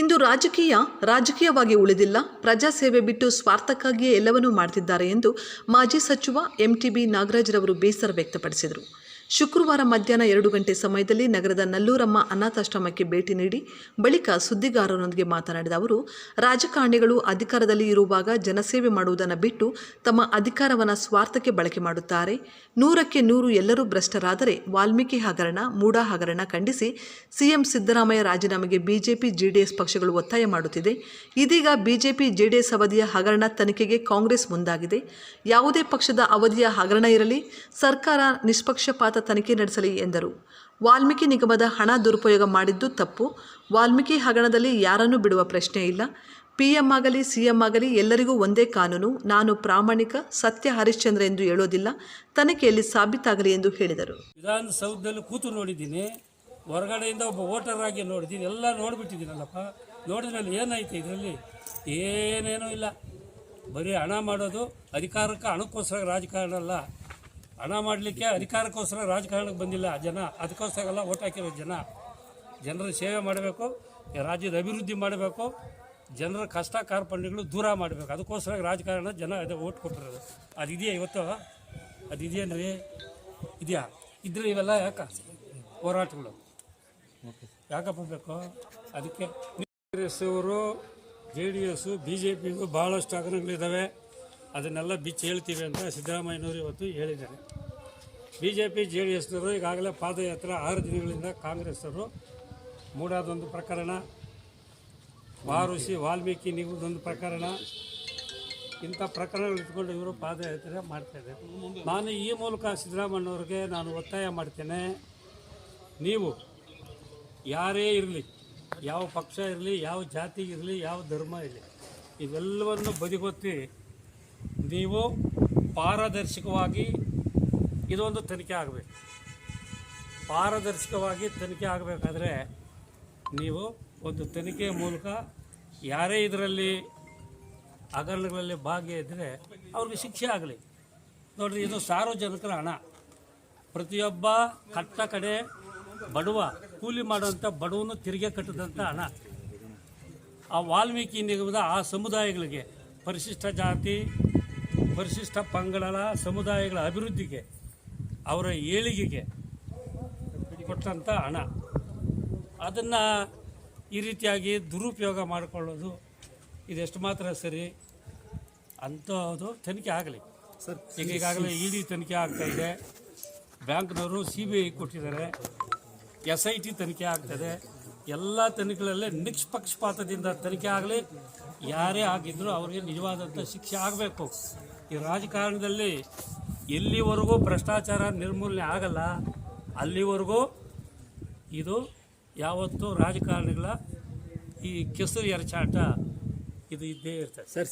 ಇಂದು ರಾಜಕೀಯ ರಾಜಕೀಯವಾಗಿ ಉಳಿದಿಲ್ಲ. ಪ್ರಜಾಸೇವೆ ಬಿಟ್ಟು ಸ್ವಾರ್ಥಕ್ಕಾಗಿಯೇ ಎಲ್ಲವನ್ನೂ ಮಾಡ್ತಿದ್ದಾರೆ ಎಂದು ಮಾಜಿ ಸಚಿವ ಎಂಟಿಬಿ ನಾಗರಾಜ್ರವರು ಬೇಸರ ವ್ಯಕ್ತಪಡಿಸಿದರು. ಶುಕ್ರವಾರ ಮಧ್ಯಾಹ್ನ ಎರಡು ಗಂಟೆ ಸಮಯದಲ್ಲಿ ನಗರದ ನಲ್ಲೂರಮ್ಮ ಅನಾಥಾಶ್ರಮಕ್ಕೆ ಭೇಟಿ ನೀಡಿ ಬಳಿಕ ಸುದ್ದಿಗಾರರೊಂದಿಗೆ ಮಾತನಾಡಿದ ಅವರು, ರಾಜಕಾರಣಿಗಳು ಅಧಿಕಾರದಲ್ಲಿ ಇರುವಾಗ ಜನಸೇವೆ ಮಾಡುವುದನ್ನು ಬಿಟ್ಟು ತಮ್ಮ ಅಧಿಕಾರವನ್ನು ಸ್ವಾರ್ಥಕ್ಕೆ ಬಳಕೆ ಮಾಡುತ್ತಾರೆ. ನೂರಕ್ಕೆ ನೂರು ಎಲ್ಲರೂ ಭ್ರಷ್ಟರಾದರೆ ವಾಲ್ಮೀಕಿ ಹಗರಣ ಮೂಡಾ ಹಗರಣ ಖಂಡಿಸಿ ಸಿಎಂ ಸಿದ್ದರಾಮಯ್ಯ ರಾಜೀನಾಮೆಗೆ ಬಿಜೆಪಿ, ಜೆಡಿಎಸ್ ಪಕ್ಷಗಳು ಒತ್ತಾಯ ಮಾಡುತ್ತಿದೆ. ಇದೀಗ ಬಿಜೆಪಿ, ಜೆಡಿಎಸ್ ಅವಧಿಯ ಹಗರಣ ತನಿಖೆಗೆ ಕಾಂಗ್ರೆಸ್ ಮುಂದಾಗಿದೆ. ಯಾವುದೇ ಪಕ್ಷದ ಅವಧಿಯ ಹಗರಣ ಇರಲಿ, ಸರ್ಕಾರ ನಿಷ್ಪಕ್ಷಪಾತ ತನಿಖೆ ನಡೆಸಲಿ ಎಂದರು. ವಾಲ್ಮೀಕಿ ನಿಗಮದ ಹಣ ದುರುಪಯೋಗ ಮಾಡಿದ್ದು ತಪ್ಪು. ವಾಲ್ಮೀಕಿ ಹಗರಣದಲ್ಲಿ ಯಾರನ್ನೂ ಬಿಡುವ ಪ್ರಶ್ನೆ ಇಲ್ಲ. ಪಿಎಂ ಆಗಲಿ ಸಿಎಂ ಆಗಲಿ ಎಲ್ಲರಿಗೂ ಒಂದೇ ಕಾನೂನು. ನಾನು ಪ್ರಾಮಾಣಿಕ, ಸತ್ಯ ಹರಿಶ್ಚಂದ್ರ ಎಂದು ಹೇಳೋದಿಲ್ಲ. ತನಿಖೆಯಲ್ಲಿ ಸಾಬೀತಾಗಲಿ ಎಂದು ಹೇಳಿದರು. ವಿಧಾನಸೌಧದಲ್ಲಿ ಕೂತು ನೋಡಿದ್ದೀನಿ. ಹೊರಗಡೆಯಿಂದ ಒಬ್ಬ ವೋಟರ್ ಆಗಿ ನೋಡಿದ್ದೀನಿ. ಎಲ್ಲ ನೋಡಿಬಿಟ್ಟಿದ್ದೀನಲ್ಲಪ್ಪ. ನೋಡಿದ್ರಲ್ಲಿ ಏನಾಯ್ತು ಇದರಲ್ಲಿ? ಏನೇನೂ ಇಲ್ಲ. ಬರೀ ಹಣ ಮಾಡೋದು ಅಧಿಕಾರಕ್ಕೆ ಹಣಕ್ಕೋಸ್ಕರ ರಾಜಕಾರಣ ಅಲ್ಲ. ಹಣ ಮಾಡಲಿಕ್ಕೆ ಅಧಿಕಾರಕ್ಕೋಸ್ಕರ ರಾಜಕಾರಣಕ್ಕೆ ಬಂದಿಲ್ಲ. ಜನ ಅದಕ್ಕೋಸ್ಕರ ಎಲ್ಲ ಓಟ್ ಹಾಕಿರೋ ಜನ. ಜನರ ಸೇವೆ ಮಾಡಬೇಕು, ರಾಜ್ಯದ ಅಭಿವೃದ್ಧಿ ಮಾಡಬೇಕು, ಜನರ ಕಷ್ಟ ಕಾರ್ಪಣ್ಯಗಳು ದೂರ ಮಾಡಬೇಕು. ಅದಕ್ಕೋಸ್ಕರ ರಾಜಕಾರಣ ಜನ ಅದೇ ಓಟ್ ಕೊಟ್ಟಿರೋದು. ಅದಿದೆಯಾ ಇವತ್ತು? ಅದಿದೆಯೇನ್ರಿ ಇದೆಯಾ? ಇದ್ರೆ ಇವೆಲ್ಲ ಯಾಕೆ? ಹೋರಾಟಗಳು. ಯಾಕಪ್ಪ ಬೇಕು? ಅದಕ್ಕೆ ಕಾಂಗ್ರೆಸ್ ಅವರು, J D S B J ಪಿಗೂ ಭಾಳಷ್ಟು ಹಗರಣಗಳಿದ್ದಾವೆ ಅದನ್ನೆಲ್ಲ ಬಿಚ್ಚಿ ಹೇಳ್ತೀವಿ ಅಂತ ಸಿದ್ದರಾಮಯ್ಯನವರು ಇವತ್ತು ಹೇಳಿದ್ದಾರೆ. B J P J D ಎಸ್ನವರು ಈಗಾಗಲೇ ಪಾದಯಾತ್ರೆ ಆರು ದಿನಗಳಿಂದ ಕಾಂಗ್ರೆಸ್ನವರು ಮೂಡಾದೊಂದು ಪ್ರಕರಣ, ವಾರುಸಿ ವಾಲ್ಮೀಕಿ ನಿಗಮದೊಂದು ಪ್ರಕರಣ, ಇಂಥ ಪ್ರಕರಣಗಳು ಇಟ್ಕೊಂಡು ಇವರು ಪಾದಯಾತ್ರೆ ಮಾಡ್ತಾಯಿದ್ದಾರೆ ನಾನು ಈ ಮೂಲಕ ಸಿದ್ದರಾಮಯ್ಯವ್ರಿಗೆ ನಾನು ಒತ್ತಾಯ ಮಾಡ್ತೇನೆ. ನೀವು ಯಾರೇ ಇರಲಿ, ಯಾವ ಪಕ್ಷ ಇರಲಿ, ಯಾವ ಜಾತಿ ಇರಲಿ, ಯಾವ ಧರ್ಮ ಇರಲಿ, ಇವೆಲ್ಲವನ್ನು ಬದಿಗೊತ್ತಿ ನೀವು ಪಾರದರ್ಶಕವಾಗಿ ಇದೊಂದು ತನಿಖೆ ಆಗಬೇಕು. ಪಾರದರ್ಶಕವಾಗಿ ತನಿಖೆ ಆಗಬೇಕಾದ್ರೆ ನೀವು ಒಂದು ತನಿಖೆ ಮೂಲಕ ಯಾರೇ ಇದರಲ್ಲಿ ಹಗರಣಗಳಲ್ಲಿ ಭಾಗಿಯಾದರೆ ಅವ್ರಿಗೆ ಶಿಕ್ಷೆ ಆಗಲಿ. ನೋಡಿರಿ, ಇದು ಸಾರ್ವಜನಿಕರ ಹಣ. ಪ್ರತಿಯೊಬ್ಬ ಕಟ್ಟ ಕಡೆ ಬಡವ ಕೂಲಿ ಮಾಡುವಂಥ ಬಡವನು ತೆರಿಗೆ ಕಟ್ಟಿದಂಥ ಹಣ. ಆ ವಾಲ್ಮೀಕಿ ನಿಗಮದ ಆ ಸಮುದಾಯಗಳಿಗೆ ಪರಿಶಿಷ್ಟ ಜಾತಿ ಪರಿಶಿಷ್ಟ ಪಂಗಡಗಳ ಸಮುದಾಯಗಳ ಅಭಿವೃದ್ಧಿಗೆ ಅವರ ಏಳಿಗೆಗೆ ಕೊಟ್ಟಂಥ ಹಣ. ಅದನ್ನು ಈ ರೀತಿಯಾಗಿ ದುರುಪಯೋಗ ಮಾಡಿಕೊಳ್ಳೋದು ಇದೆಷ್ಟು ಮಾತ್ರ ಸರಿ? ಅಂಥದ್ದು ತನಿಖೆ ಆಗಲಿ. ಸರ್ ಈಗ ಈಗಾಗಲೇ ಇ ಡಿ ತನಿಖೆ ಆಗ್ತಾ ಇದೆ. ಬ್ಯಾಂಕ್ನವರು ಸಿ ಬಿ ಐ ಕೊಟ್ಟಿದ್ದಾರೆ. ಎಸ್ ಐ ಟಿ ತನಿಖೆ ಆಗ್ತದೆ. ಎಲ್ಲ ತನಿಖೆಗಳಲ್ಲೇ ನಿಷ್ಪಕ್ಷಪಾತದಿಂದ ತನಿಖೆ ಆಗಲಿ. ಯಾರೇ ಆಗಿದ್ದರೂ ಅವರಿಗೆ ನಿಜವಾದಂಥ ಶಿಕ್ಷೆ ಆಗಬೇಕು. ಈ ರಾಜಕಾರಣದಲ್ಲಿ ಎಲ್ಲಿವರೆಗೂ ಭ್ರಷ್ಟಾಚಾರ ನಿರ್ಮೂಲನೆ ಆಗಲ್ಲ, ಅಲ್ಲಿವರೆಗೂ ಇದು ಯಾವತ್ತೂ ರಾಜಕಾರಣಿಗಳ ಈ ಕೆಸರು ಎರಚಾಟ ಇದು ಇದ್ದೇ ಇರ್ತದೆ. ಸರ್